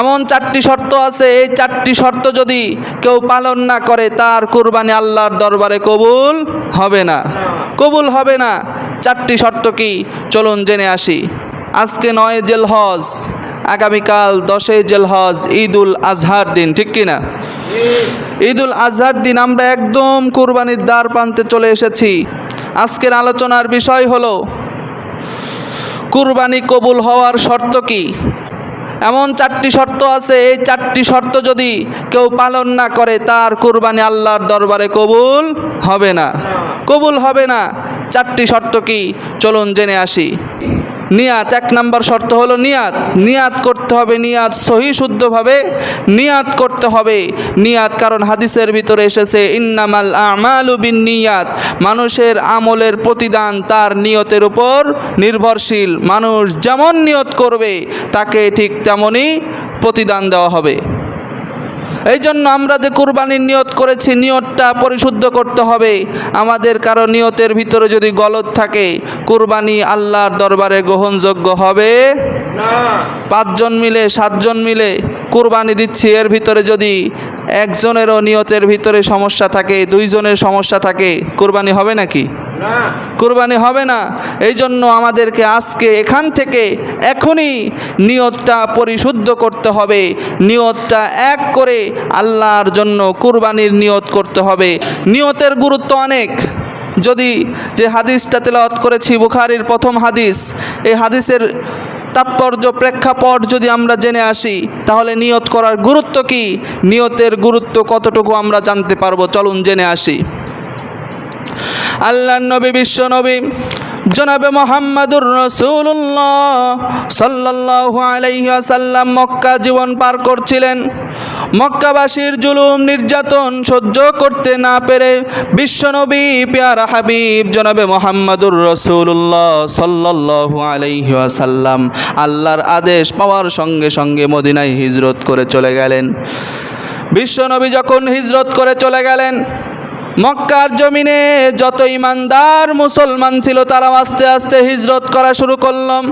এমন চারটি শর্ত আছে, এই চারটি শর্ত যদি কেউ পালন না করে, তার কুরবানি আল্লাহর দরবারে কবুল হবে না। কবুল হবে না। চারটি শর্ত কি? চলুন জেনে আসি। আজকে নয় জেল হজ আগামীকাল দশই জেল হজ ঈদুল আজহার দিন, ঠিক কি না? ঈদুল আজহার দিন আমরা একদম কুরবানির দ্বার প্রান্তে চলে এসেছি। আজকের আলোচনার বিষয় হলো, কুরবানি কবুল হওয়ার শর্ত কি? এমন চারটি শর্ত আছে, এই চারটি শর্ত যদি কেউ পালন না করে, তার কুরবানি আল্লাহর দরবারে কবুল হবে না। কবুল হবে না। চারটি শর্ত কি? চলুন জেনে আসি। নিয়াত, এক নম্বর শর্ত হলো নিয়াত। নিয়াত করতে হবে, নিয়াত সহি শুদ্ধভাবে নিয়াত করতে হবে। নিয়াত কারণ হাদিসের ভিতরে এসেছে, ইন্নামাল আমালু বিন নিয়াত মানুষের আমলের প্রতিদান তার নিয়তের উপর নির্ভরশীল। মানুষ যেমন নিয়ত করবে, তাকে ঠিক তেমনই প্রতিদান দেওয়া হবে। এই জন্য আমরা যে কুরবানির নিয়ত করেছি নিয়তটা পরিশুদ্ধ করতে হবে। আমাদের কারও নিয়তের ভিতরে যদি গলত থাকে কুরবানি আল্লাহর দরবারে গ্রহণযোগ্য হবে। পাঁচজন মিলে সাতজন মিলে কুরবানি দিচ্ছি এর ভিতরে যদি একজনেরও নিয়তের ভিতরে সমস্যা থাকে দুইজনের সমস্যা থাকে কুরবানি হবে নাকি? কুরবানি হবে না। এই জন্য আমাদেরকে আজকে এখান থেকে এখনই নিয়তটা পরিশুদ্ধ করতে হবে। নিয়তটা এক করে আল্লাহর জন্য কুরবানির নিয়ত করতে হবে। নিয়তের গুরুত্ব অনেক। যদি যে হাদিসটা তেলাওয়াত করেছি, বুখারির প্রথম হাদিস, এই হাদিসের তাৎপর্য, প্রেক্ষাপট যদি আমরা জেনে আসি, তাহলে নিয়ত করার গুরুত্ব কি? নিয়তের গুরুত্ব কতটুকু আমরা জানতে পারব? চলুন জেনে আসি। আল্লাহ নবী, বিশ্ব নবী, জনাবে মোহাম্মদুর রসুল্লাহ সাল্লাহ আলাইসাল্লাম মক্কা জীবন পার করছিলেন। মক্কাবাসীর জুলুম, নির্যাতন সহ্য করতে না পেরে বিশ্বনবী পেয়ারা হাবিব, জনাবে মোহাম্মদুর রসুল্লাহ সাল্লাহ আলাইসাল্লাম আল্লাহর আদেশ পাওয়ার সঙ্গে সঙ্গে মদিনায় হিজরত করে চলে গেলেন। বিশ্বনবী যখন হিজরত করে চলে গেলেন মক্কার জমিনে যত ইমানদার মুসলমান ছিল তারা আস্তে আস্তে হিজরত করা শুরু করলাম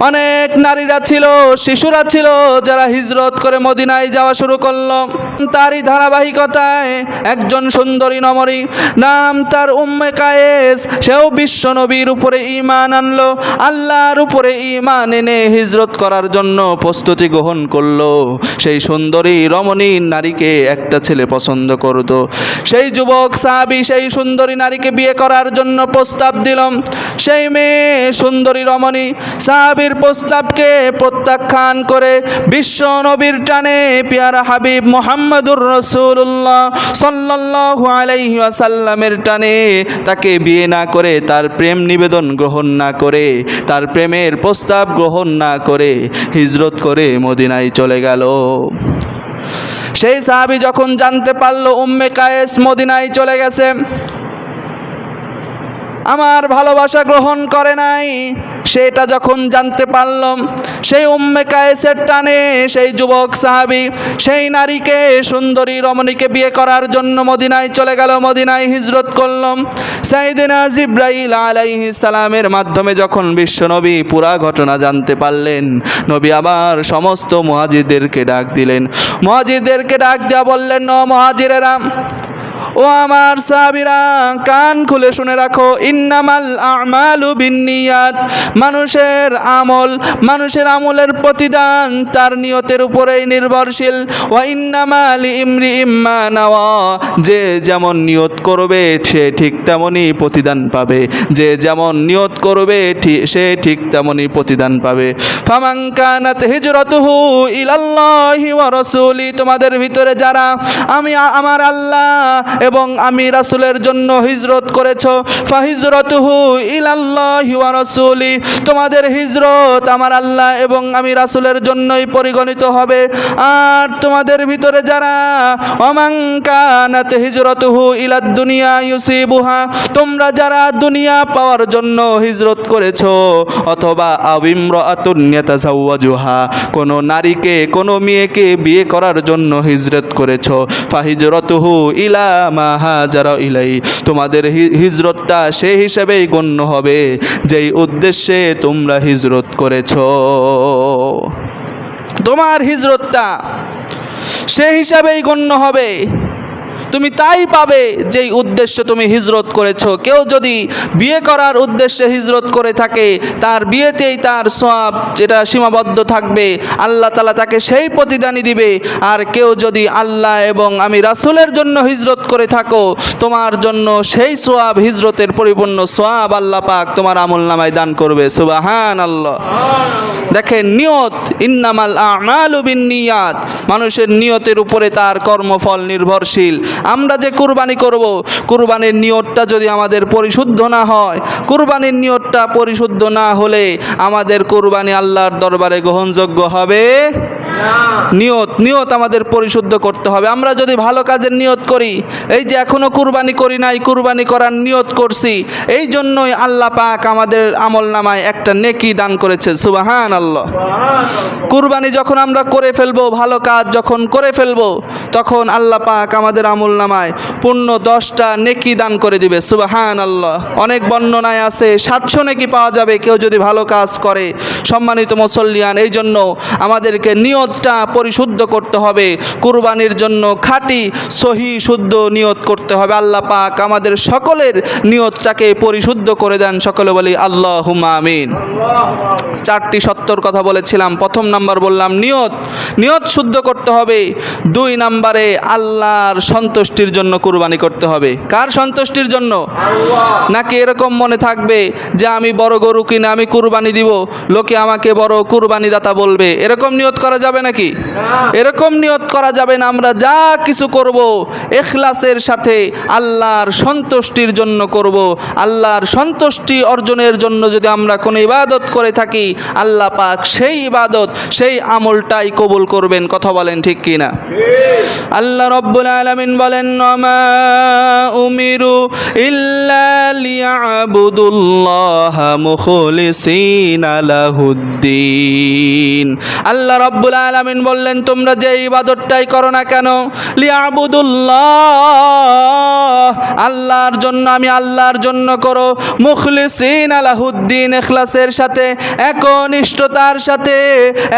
অনেক নারীরা ছিল, শিশুরা ছিল, যারা হিজরত করে মদিনায় যাওয়া শুরু করল। তারই ধারাবাহিকতায় একজন সুন্দরী নমরী, নাম তার উম্মে কায়েস। সেও বিশ্ব নবীর উপরে ইমান আনলো, আল্লাহর উপরে ইমান এনে হিজরত করার জন্য প্রস্তুতি গ্রহণ করল। সেই সুন্দরী রমণী নারীকে একটা ছেলে পছন্দ করতো। সেই যুবক সাহাবি সেই সুন্দরী নারীকে বিয়ে করার জন্য প্রস্তাব দিলাম সেই মেয়ে সুন্দরী রমণী সাহাবির প্রস্তাবকে প্রত্যাখ্যান করে বিশ্ব নবীর টানে পিয়ারা হাবিব মোহাম্মদুর রসুল্লাহ সাল্লাহ আলাইহি আসাল্লামের টানে তাকে বিয়ে না করে, তার প্রেম নিবেদন গ্রহণ না করে, তার প্রেমের প্রস্তাব গ্রহণ না করে হিজরত করে মদিনায় চলে গেল। সেই সাহাবি যখন জানতে পারল উম্মে কায়েস মদিনায় চলে গেছে আমার ভালোবাসা গ্রহণ করে নাই। সেটা যখন জানতে পারলাম, সেই উম্মে কায়েসের টানে সেই যুবক সাহাবি, সেই নারীকে, সুন্দরী রমণীকে বিয়ে করার জন্য মদিনায় চলে গেল, মদিনায় হিজরত করলাম। সাইদিনা জিব্রাইল আলাইহি সালামের মাধ্যমে যখন বিশ্বনবী পুরা ঘটনা জানতে পারলেন, নবী আবার সমস্ত মহাজিদদেরকে ডাক দিলেন। মহাজিদদেরকে ডাক দেওয়া বললেন ন মহাজিরেরা ও আমার সাবিরা কান খুলে শুনে রাখো, ইন্নামাল আমালু বিনিয়াত মানুষের আমল, মানুষের আমলের প্রতিদান তার নিয়তের উপরেই নির্ভরশীল। ও ইন্নামাল ইমরি ইম্মা নাওয়া, যে যেমন নিয়ত করবে, সে ঠিক তেমনই প্রতিদান পাবে। যে যেমন নিয়ত করবে সে ঠিক তেমনই প্রতিদান পাবে। ফামাঙ্কানাত হিজরতুহু ইলাল্লাহি ওয়া রাসূলি, তোমাদের ভিতরে যারা, আমি, আমার আল্লাহ এবং আমি রাসুলের জন্য হিজরত করেছ। ফাহিজরতুহু ইলাল্লাহি ওয়া রাসূলি, তোমাদের হিজরত আমার আল্লাহ এবং আমি রাসুলের জন্যই পরিগণিত হবে। আর তোমাদের ভিতরে যারা অমাঙ্কানাত হিজরতুহু ইলাদ দুনিয়া ইউসিবুহা তোমরা যারা দুনিয়া পাওয়ার জন্য হিজরত করেছ, অথবা আবিম্র আতুন্যতা আবিম্রাতুন্যাতাজাওয়াজুহা কোনো নারীকে, কোনো মেয়েকে বিয়ে করার জন্য হিজরত করেছ। ফাহিজরতুহু ইলা মা হাজারা ইলাই। তোমাদের হিজরতটা সেই হিসেবেই গণ্য হবে, যেই উদ্দেশ্যে তোমরা হিজরত করেছ। তোমার হিজরতটা সে হিসাবেই গণ্য হবে। তুমি তাই পাবে যেই উদ্দেশ্যে তুমি হিজরত করেছ। কেউ যদি বিয়ে করার উদ্দেশ্যে হিজরত করে থাকে, তার বিয়েতেই তার সব যেটা সীমাবদ্ধ থাকবে, আল্লাহ তালা তাকে সেই প্রতিদানই দিবে। আর কেউ যদি আল্লাহ এবং আমি রাসূলের জন্য হিজরত করে থাকো, তোমার জন্য সেই সোয়াব হিজরতের পরিপূর্ণ সোয়াব আল্লাহ পাক তোমার আমল নামায় দান করবে। সুবাহান আল্লাহ দেখেন নিয়ত, ইন্নামাল আমালু বিন্নিয়াত মানুষের নিয়তের উপরে তার কর্মফল নির্ভরশীল। আমরা যে কুরবানি করব, কুরবানির নিয়তটা যদি আমাদের পরিশুদ্ধ না হয়, কুরবানির নিয়তটা পরিশুদ্ধ না হলে আমাদের কুরবানি আল্লাহর দরবারে গ্রহণযোগ্য হবে? নিয়ত নিয়ত আমাদের পরিশুদ্ধ করতে হবে। আমরা যদি ভালো কাজের নিয়ত করি, এই যে এখনও কুরবানি করি নাই, কুরবানি করার নিয়ত করছি, এই জন্যই আল্লাহ পাক আমাদের আমল নামায় একটা নেকি দান করেছে সুবাহান আল্লাহ কুরবানি যখন আমরা করে ফেলব, ভালো কাজ যখন করে ফেলব, তখন আল্লাহ পাক আমাদের আমল নামায় পূর্ণ দশটা নেকি দান করে দিবে সুবাহান আল্লাহ অনেক বর্ণনায় আছে, সাতশো নেকি পাওয়া যাবে কেউ যদি ভালো কাজ করে, সম্মানিত মুসল্লিয়ান, এই জন্য আমাদেরকে নিয়তটা পরিশুদ্ধ করতে হবে। কুরবানির জন্য খাঁটি সহি শুদ্ধ নিয়ত করতে হবে। আল্লাহ পাক আমাদের সকলের নিয়তটাকে পরিশুদ্ধ করে দেন। সকলে বলি আল্লাহ আমিন। চারটি সত্তর কথা বলেছিলাম। প্রথম নাম্বার বললাম নিয়ত। নিয়ত শুদ্ধ করতে হবে। দুই নাম্বারে আল্লাহর সন্তুষ্টির জন্য কুরবানি করতে হবে। কার সন্তুষ্টির জন্য? নাকি এরকম মনে থাকবে যে আমি বড় গরু কিনে আমি কুরবানি দিব লোকে আমাকে বড় কুরবানি দাতা বলবে? এরকম নিয়ত করা যাবে নাকি? এরকম নিয়ত করা যাবে না, আমরা যা কিছু করব এখলাসের সাথে আল্লাহর সন্তুষ্টির জন্য করব। আল্লাহর সন্তুষ্টি অর্জনের জন্য যদি আমরা কোনো ইবাদত করে থাকি, আল্লাহ পাক সেই ইবাদত, সেই আমলটাই কবুল করবেন, কথা বলেন ঠিক কি না আল্লাহ রব্বুল আলামিন বলেন নমা উমিরু ইল্লা লিয়াবুদুল্লাহ মুখলিসিনা লাহুদ্দিন। আল্লাহ রব্বুল আলামিন বললেন, তোমরা যে ইবাদতটাই করো না কেন? আল্লাহর জন্য আমি আল্লাহর জন্য করো। মুখলিসিন আলাহুদ্দিন, এখলাসের সাথে, একনিষ্ঠতার সাথে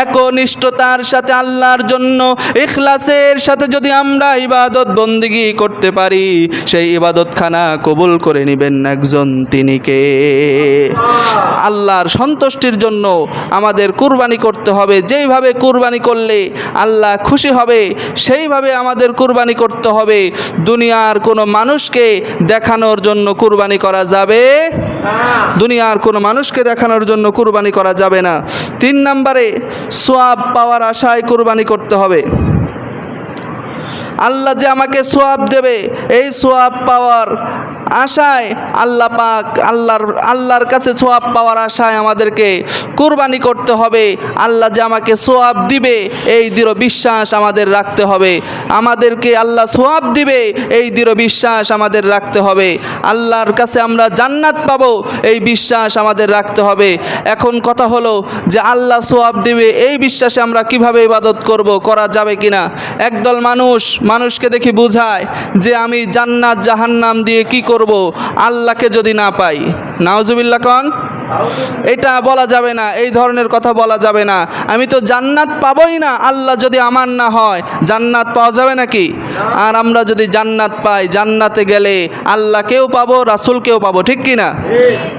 একনিষ্ঠতার সাথে আল্লাহর জন্য ইখলাসের সাথে যদি আমরা ইবাদত বন্দিগি করতে পারি, সেই ইবাদতখানা কবুল করে নেবেন একজন তিনি কে? আল্লাহর সন্তুষ্টির জন্য আমাদের কুরবানি করতে হবে। যেইভাবে কুরবানি করলে আল্লাহ খুশি হবে, সেইভাবে আমাদের কুরবানি করতে হবে। দুনিয়ার কোনো মানুষকে দেখানোর জন্য কুরবানি করা যাবে দুনিয়ার কোনো মানুষকে দেখানোর জন্য কুরবানি করা যাবে না। তিন নম্বরে, সোয়াব পাওয়ার আশায় কুরবানি করতে হবে। আল্লাহ যে আমাকে সোয়াব দেবে, এই সোয়াব পাওয়ার আশায় আল্লাহ পাক আল্লাহর আল্লাহর কাছে সোয়াব পাওয়ার আশায় আমাদেরকে কুরবানি করতে হবে। আল্লাহ যে আমাকে সোয়াব দিবে, এই দৃঢ় বিশ্বাস আমাদের রাখতে হবে। আমাদেরকে আল্লাহ সোয়াব দিবে, এই দৃঢ় বিশ্বাস আমাদের রাখতে হবে। আল্লাহর কাছে আমরা জান্নাত পাবো, এই বিশ্বাস আমাদের রাখতে হবে। এখন কথা হলো যে আল্লাহ সোয়াব দিবে, এই বিশ্বাসে আমরা কীভাবে ইবাদত করব, করা যাবে কিনা? একদল মানুষ, মানুষকে দেখি বুঝায় যে আমি জান্নাত জাহান্নাম দিয়ে কি করব? আল্লাহকে যদি না পাই। নাওজুবিল্লা কন। এটা বলা যাবে না, এই ধরনের কথা বলা যাবে না। আমি তো জান্নাত পাবই না, আল্লাহ যদি আমার না হয়, জান্নাত পাওয়া যাবে নাকি? আর আমরা যদি জান্নাত পাই, জান্নাতে গেলে আল্লাহকেও পাবো, রাসুলকেও পাবো, ঠিক কি না?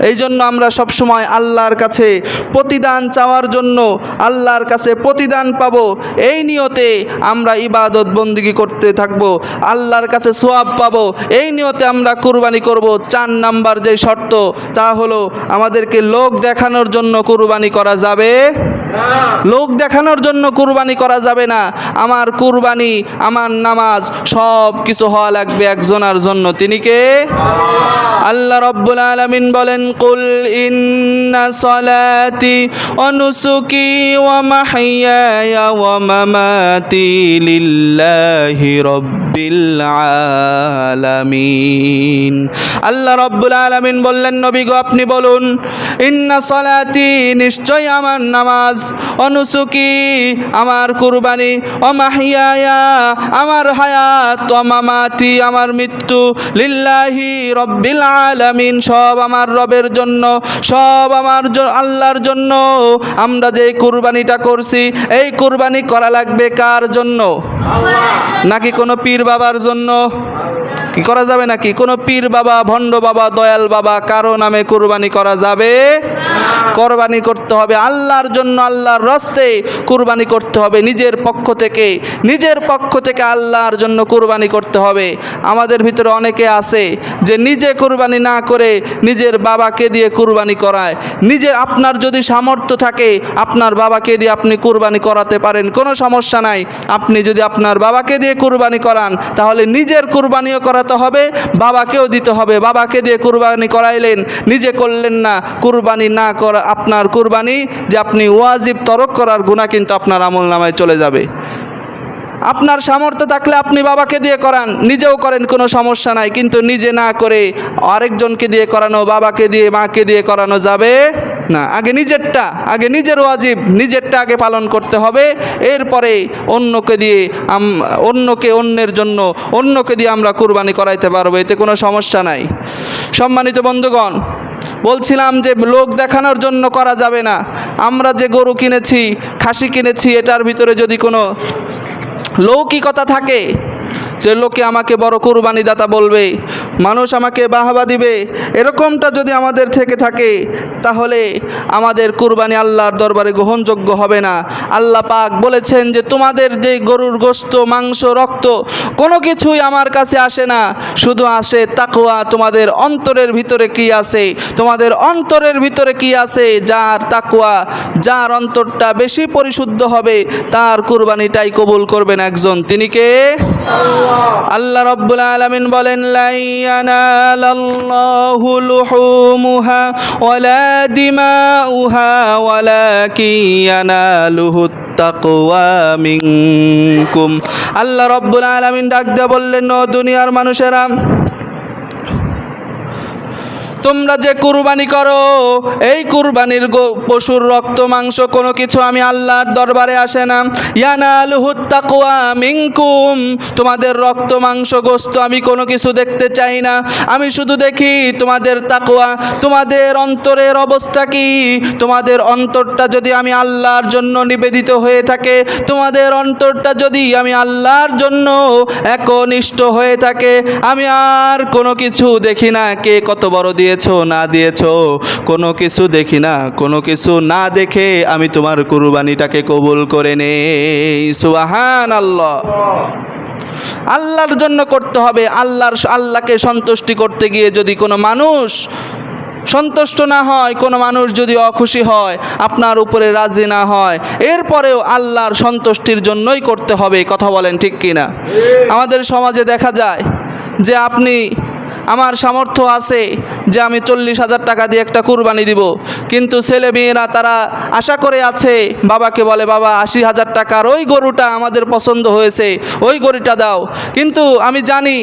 এই জন্য আমরা সবসময় আল্লাহর কাছে প্রতিদান চাওয়ার জন্য আল্লাহর কাছে প্রতিদান পাবো। এই নিয়তে আমরা ইবাদত বন্দিগি করতে থাকব, আল্লাহর কাছে সোয়াব পাবো। এই নিয়তে আমরা কুরবানি করব। চার নাম্বার যে শর্ত, তা হলো আমাদেরকে লোক দেখানোর জন্য কুরবানি করা যাবে লোক দেখানোর জন্য কুরবানি করা যাবে না। আমার কুরবানি, আমার নামাজ সব কিছু হওয়া লাগবে একজনের জন্য। তিনি কে? আল্লাহ রব্বুল আলামিন বলেন, কুল ইন্না সলাতি ওয়া নুসুকি ওয়া মাহইয়ায়া ওয়া মামাতি লিল্লাহি রব্বিল আল্লাহ রব্বুল আলামিন বললেন, নবী গো, আপনি বলুন, ইন্না সলাতি নিশ্চয় আমার নামাজ, অনুসুকি, আমার কুরবানি, ও মাহিয়ায়া, আমার হায়াত মামাতি, আমার মৃত্যু, লিল্লাহি রব্বিল আলামিন, সব আমার রবের জন্য, সব আমার আল্লাহর জন্য আমরা যে কুরবানিটা করছি, এই কুরবানি করা লাগবে কার জন্য? নাকি কোনো পীর বাবার জন্য? কি করা যাবে নাকি? কোনো পীর বাবা, ভণ্ড বাবা, দয়াল বাবা, কারও নামে কুরবানি করা যাবে? কোরবানি করতে হবে আল্লাহর জন্য, আল্লাহর রস্তে কুরবানি করতে হবে নিজের পক্ষ থেকে। নিজের পক্ষ থেকে আল্লাহর জন্য কুরবানি করতে হবে। আমাদের ভিতরে অনেকে আছে যে নিজে কুরবানি না করে নিজের বাবাকে দিয়ে কুরবানি করায়। নিজের আপনার যদি সামর্থ্য থাকে, আপনার বাবাকে দিয়ে আপনি কুরবানি করাতে পারেন। কোনো সমস্যা নাই। আপনি যদি আপনার বাবাকে দিয়ে কুরবানি করান, তাহলে নিজের কুরবানিও করাতে হবে, বাবাকেও দিতে হবে। বাবাকে দিয়ে কুরবানি করাইলেন, নিজে করলেন না। কুরবানি না করা আপনার কুরবানি যে আপনি ওয়াজিব তরক করার গুণা কিন্তু আপনার আমল নামায় চলে যাবে। আপনার সামর্থ্য থাকলে আপনি বাবাকে দিয়ে করান, নিজেও করেন, কোনো সমস্যা নাই। কিন্তু নিজে না করে আরেকজনকে দিয়ে করানো, বাবাকে দিয়ে, মাকে দিয়ে করানো যাবে না, আগে নিজেরটা, আগে নিজের ওয়াজিব, নিজেরটা আগে পালন করতে হবে। এরপরে অন্যকে দিয়ে অন্যকে অন্যের জন্য, অন্যকে দিয়ে আমরা কুরবানি করাইতে পারব, এতে কোনো সমস্যা নাই। সম্মানিত বন্ধুগণ, বলছিলাম যে লোক দেখানোর জন্য করা যাবে না। আমরা যে গরু কিনেছি, খাসি কিনেছি, এটার ভিতরে যদি কোনো লৌকিকতা থাকে যে লোকে আমাকে বড় কুরবানি দাতা বলবে, মানুষ আমাকে বাহাবা দিবে, এরকমটা যদি আমাদের থেকে থাকে, তাহলে আমাদের কুরবানি আল্লাহর দরবারে গ্রহণযোগ্য হবে না। আল্লাহ পাক বলেছেন যে, তোমাদের যে গরুর গোস্ত, মাংস, রক্ত, কোনো কিছুই আমার কাছে আসে না। শুধু আসে তাকওয়া, তোমাদের অন্তরের ভিতরে কি আছে? তোমাদের অন্তরের ভিতরে কি আছে? যার তাকওয়া, যার অন্তরটা বেশি পরিশুদ্ধ হবে, তার কুরবানিটাই কবুল করবেন একজন। তিনি কে? আল্লাহ রব্বুল আলামিন বলেন লাইয়ানালাল্লাহু লুহুমুহা ওয়ালা দিমাউহা ওয়ালাকিন ইয়ানালুহু তাকওয়া মিনকুম। আল্লাহ রব্বুল আলামিন ডাক দিয়ে বললেন, ও দুনিয়ার মানুষেরা তোমরা যে কুরবানি করো, এই কুরবানির পশুর রক্ত, মাংস, কোনো কিছু আমি আল্লাহর দরবারে আসে না। ইয়ানালুহু তাকওয়া মিঙ্কুম তোমাদের রক্ত, মাংস গোস্ত আমি কোনো কিছু দেখতে চাই না। আমি শুধু দেখি তোমাদের তাকওয়া, তোমাদের অন্তরের অবস্থা কি? তোমাদের অন্তরটা যদি আমি আল্লাহর জন্য নিবেদিত হয়ে থাকে, তোমাদের অন্তরটা যদি আমি আল্লাহর জন্য একনিষ্ঠ হয়ে থাকে, আমি আর কোনো কিছু দেখি না কে কত বড় দিয়েছ না দিয়েছ কোনো কিছু দেখি না কোনো কিছু না দেখে আমি তোমার কুরবানিটাকে কবুল করে নেই। সুবাহান আল্লাহ আল্লাহর জন্য করতে হবে আল্লাহর আল্লাহকে সন্তুষ্টি করতে গিয়ে যদি কোনো মানুষ সন্তুষ্ট না হয় কোনো মানুষ যদি অখুশি হয় আপনার উপরে রাজি না হয় এরপরেও আল্লাহর সন্তুষ্টির জন্যই করতে হবে কথা বলেন ঠিক কি না? আমাদের সমাজে দেখা যায় যে আপনি আমার সামর্থ্য আছে যে আমি চল্লিশ হাজার টাকা দিয়ে একটা কুরবানি দিব। কিন্তু ছেলে মেয়েরা তারা আশা করে আছে, বাবাকে বলে, বাবা, আশি হাজার টাকার ওই গরুটা আমাদের পছন্দ হয়েছে, ওই গরুটা দাও। কিন্তু আমি জানি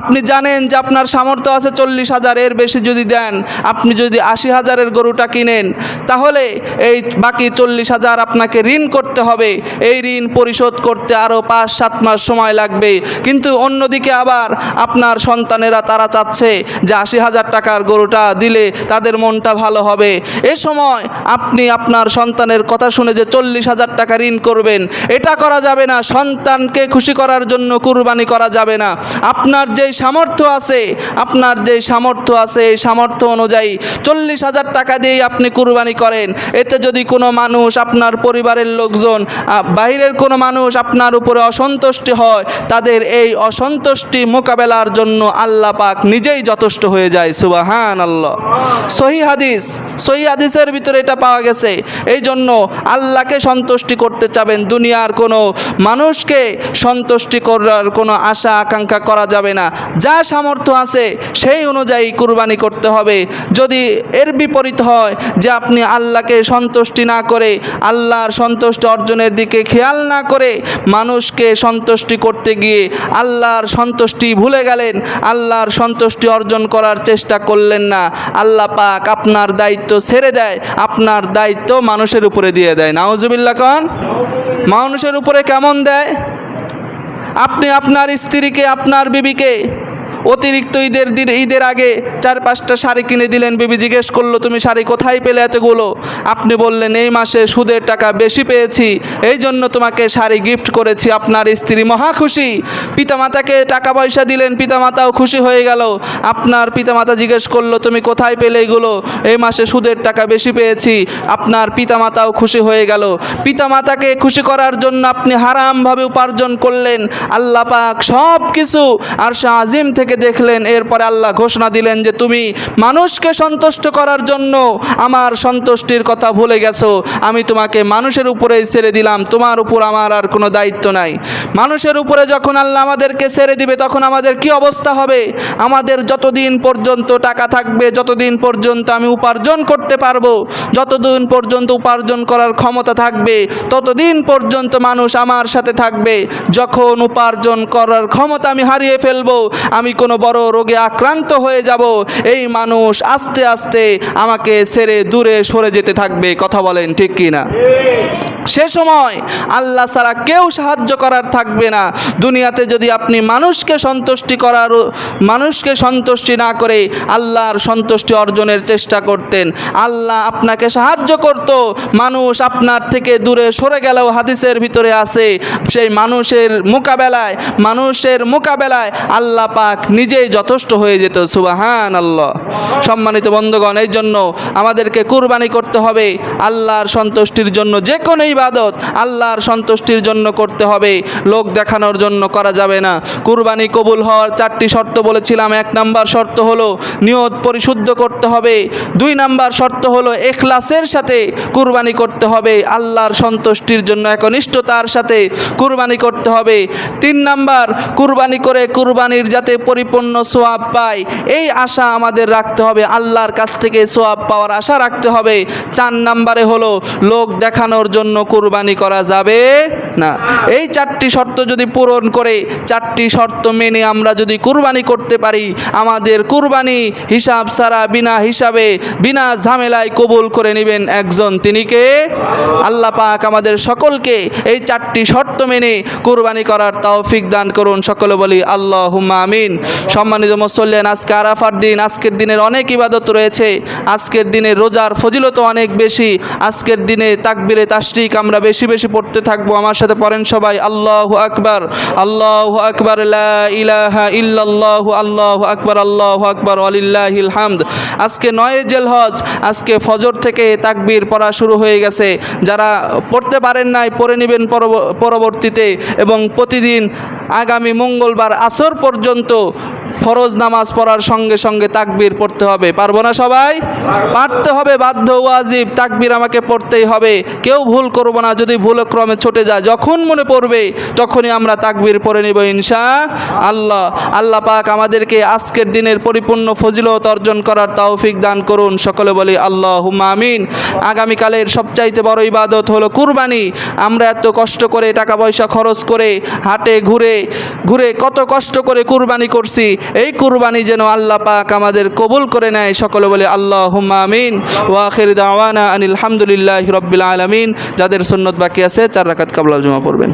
আপনি জানেন যে আপনার সামর্থ্য আছে চল্লিশ হাজার, এর বেশি যদি দেন, আপনি যদি আশি হাজারের গরুটা কিনেন, তাহলে এই বাকি চল্লিশ হাজার আপনাকে ঋণ করতে হবে। এই ঋণ পরিশোধ করতে আরও পাঁচ, সাত মাস সময় লাগবে। কিন্তু অন্যদিকে আবার আপনার সন্তানেরা তারা চাচ্ছে যে আশি হাজার টাকার গরুটা দিলে তাদের মনটা ভালো হবে। এ সময় আপনি আপনার সন্তানের কথা শুনে যে চল্লিশ হাজার টাকা ঋণ করবেন, এটা করা যাবে না। সন্তানকে খুশি করার জন্য কুরবানি করা যাবে না। আপনার যেই সামর্থ্য আছে আপনার যেই সামর্থ্য আছে এই সামর্থ্য অনুযায়ী চল্লিশ হাজার টাকা দিয়েই আপনি কুরবানি করেন। এতে যদি কোনো মানুষ আপনার পরিবারের লোকজন আহ, বাইরের কোনো মানুষ আপনার উপরে অসন্তুষ্টি হয় তাদের এই অসন্তুষ্টি মোকাবেলার জন্য আল্লাহ পাক নিজেই যথেষ্ট হয়ে যায় সুবাহান আল্লাহ সহি হাদিস সহি হাদিসের ভিতরে এটা পাওয়া গেছে। এই জন্য আল্লাহকে সন্তুষ্টি করতে চাবেন দুনিয়ার কোনো মানুষকে সন্তুষ্টি করার কোনো আশা আকাঙ্ক্ষা করা যাবে না। যা সামর্থ্য আছে সেই অনুযায়ী কুরবানি করতে হবে। যদি এর বিপরীত হয় যে আপনি আল্লাহকে সন্তুষ্টি না করে, আল্লাহর সন্তুষ্টি অর্জনের দিকে খেয়াল না করে মানুষকে সন্তুষ্টি করতে গিয়ে আল্লাহর সন্তুষ্টি ভুলে গেলেন, আল্লাহর সন্তুষ্টি অর্জন করার চেষ্টা করলেন না, আল্লাহ পাক আপনার দায়িত্ব ছেড়ে দেয়, আপনার দায়িত্ব মানুষের উপরে দিয়ে দেয়। নাউজুবিল্লা কন, মানুষের উপরে কেমন দেয়? আপনি আপনার স্ত্রীকে আপনার বিবিকে অতিরিক্ত ঈদের দিন, ঈদের আগে চার, পাঁচটা শাড়ি কিনে দিলেন। বিবি জিজ্ঞেস করল, তুমি শাড়ি কোথায় পেলে এতগুলো? আপনি বললেন, এই মাসে সুদের টাকা বেশি পেয়েছি, এই জন্য তোমাকে শাড়ি গিফট করেছি, আপনার স্ত্রী মহা খুশি। পিতামাতাকে টাকা পয়সা দিলেন, পিতামাতাও খুশি হয়ে গেল। আপনার পিতামাতা জিজ্ঞেস করল, তুমি কোথায় পেলে এগুলো? এই মাসে সুদের টাকা বেশি পেয়েছি, আপনার পিতামাতাও খুশি হয়ে গেল। পিতামাতাকে খুশি করার জন্য আপনি হারামভাবে উপার্জন করলেন। আল্লাহ পাক সব কিছু আর শাহ আজিম থেকে দেখলেন, এরপরে আল্লাহ ঘোষণা দিলেন যে, তুমি মানুষকে সন্তুষ্ট করার জন্য আমার সন্তুষ্টির কথা ভুলে গেছো। আমি তোমাকে মানুষের উপরেই ছেড়ে দিলাম। তোমার উপর আমার আর কোনো দায়িত্ব নাই। মানুষের উপরে যখন আল্লাহ আমাদেরকে ছেড়ে দিবে, তখন আমাদের কি অবস্থা হবে? আমাদের যতদিন পর্যন্ত টাকা থাকবে, যতদিন পর্যন্ত আমি উপার্জন করতে পারব, যতদিন পর্যন্ত উপার্জন করার ক্ষমতা থাকবে, ততদিন পর্যন্ত মানুষ আমার সাথে থাকবে। যখন উপার্জন করার ক্ষমতা আমি হারিয়ে ফেলব, আমি কোনো বড় রোগে আক্রান্ত হয়ে যাব, এই মানুষ আস্তে আস্তে আমাকে ছেড়ে দূরে সরে যেতে থাকবে, কথা বলেন ঠিক কি না? সে সময় আল্লাহ ছাড়া কেউ সাহায্য করার থাকবে না। দুনিয়াতে যদি আপনি মানুষকে সন্তুষ্টি করার, মানুষকে সন্তুষ্টি না করে আল্লাহর সন্তুষ্টি অর্জনের চেষ্টা করতেন, আল্লাহ আপনাকে সাহায্য করত। মানুষ আপনার থেকে দূরে সরে গেলেও হাদিসের ভিতরে আছে, সেই মানুষের মোকাবেলায় মানুষের মোকাবেলায় আল্লাহ পাক নিজেই যথেষ্ট হয়ে যেত সুবাহান আল্লাহ সম্মানিত বন্ধুগণ, এই জন্য আমাদেরকে কুরবানি করতে হবে আল্লাহর সন্তুষ্টির জন্য। যে কোনো ইবাদত আল্লাহর সন্তুষ্টির জন্য করতে হবে। লোক দেখানোর জন্য করা যাবে না। কুরবানি কবুল হওয়ার চারটি শর্ত বলেছিলাম। এক নাম্বার শর্ত হলো নিয়ত পরিশুদ্ধ করতে হবে। দুই নাম্বার শর্ত হলো এখলাসের সাথে কুরবানি করতে হবে। আল্লাহর সন্তুষ্টির জন্য একনিষ্ঠতার সাথে কুরবানি করতে হবে। তিন নাম্বার, কুরবানি করে কুরবানির যাতে পরিপূর্ণ সোয়াব পাই। এই আশা আমাদের রাখতে হবে। আল্লাহর কাছ থেকে সোয়াব পাওয়ার আশা রাখতে হবে। চার নাম্বারে হলো, লোক দেখানোর জন্য কুরবানি করা যাবে। না, এই চারটি শর্ত যদি পূরণ করে, চারটি শর্ত মেনে আমরা যদি কুরবানি করতে পারি, আমাদের কুরবানি হিসাব ছাড়া বিনা হিসাবে, বিনা ঝামেলায় কবুল করে নেবেন একজন। তিনি কে? আল্লাহ পাক আমাদের সকলকে এই চারটি শর্ত মেনে কুরবানি করার তৌফিক দান করুন। সকলে বলি আল্লাহ আমিন। সম্মানিত মুসল্লেন আজকে আরাফার দিন, আজকের দিনের অনেক ইবাদত রয়েছে। আজকের দিনে রোজার ফজিলত অনেক বেশি। আজকের দিনে তাকবিরে তাশরিক আমরা বেশি বেশি পড়তে থাকব। আমার সাথে পড়েন সবাই, আল্লাহ আকবর, আল্লাহ আকবার ইলাহা ইল্লাল্লাহ, আল্লাহ আকবর, আল্লাহু আকবার আলিল্লাহিল হামদ। আজকে নয় জেল হজ, আজকে ফজর থেকে তাকবীর পড়া শুরু হয়ে গেছে। যারা পড়তে পারেন নাই, পড়ে নেবেন পরব- পরবর্তীতে এবং প্রতিদিন আগামী মঙ্গলবার আসর পর্যন্ত ফরজ নামাজ পড়ার সঙ্গে সঙ্গে তাকবীর পড়তে হবে। পারব না সবাই? পারতে হবে, বাধ্য ওয়াজিব। তাকবীর আমাকে পড়তেই হবে। কেউ ভুল করব না, যদি ভুলক্রমে ছুটে যায়। যখন মনে পড়বে, তখনই আমরা তাকবীর পড়ে নিব ইনশা আল্লাহ আল্লাহ পাক আমাদেরকে আজকের দিনের পরিপূর্ণ ফজিলত অর্জন করার তৌফিক দান করুন। সকলে বলি আল্লাহ আমিন। আগামীকালের সবচাইতে বড় ইবাদত হলো কুরবানি। আমরা এত কষ্ট করে টাকা পয়সা খরচ করে হাটে, ঘুরে ঘুরে কত কষ্ট করে কুরবানি করছি। এই কুরবানি যেন আল্লাহ পাক আমাদের কবুল করে নেয়। সকলে বলে আল্লাহ আমিন। ওয়াখির দাওয়ানা আনিল হামদুলিল্লাহ রব্বিল আলমিন। যাদের সন্ন্যত বাকি আছে, চার রাকাত কাবলাল জমা পড়বেন।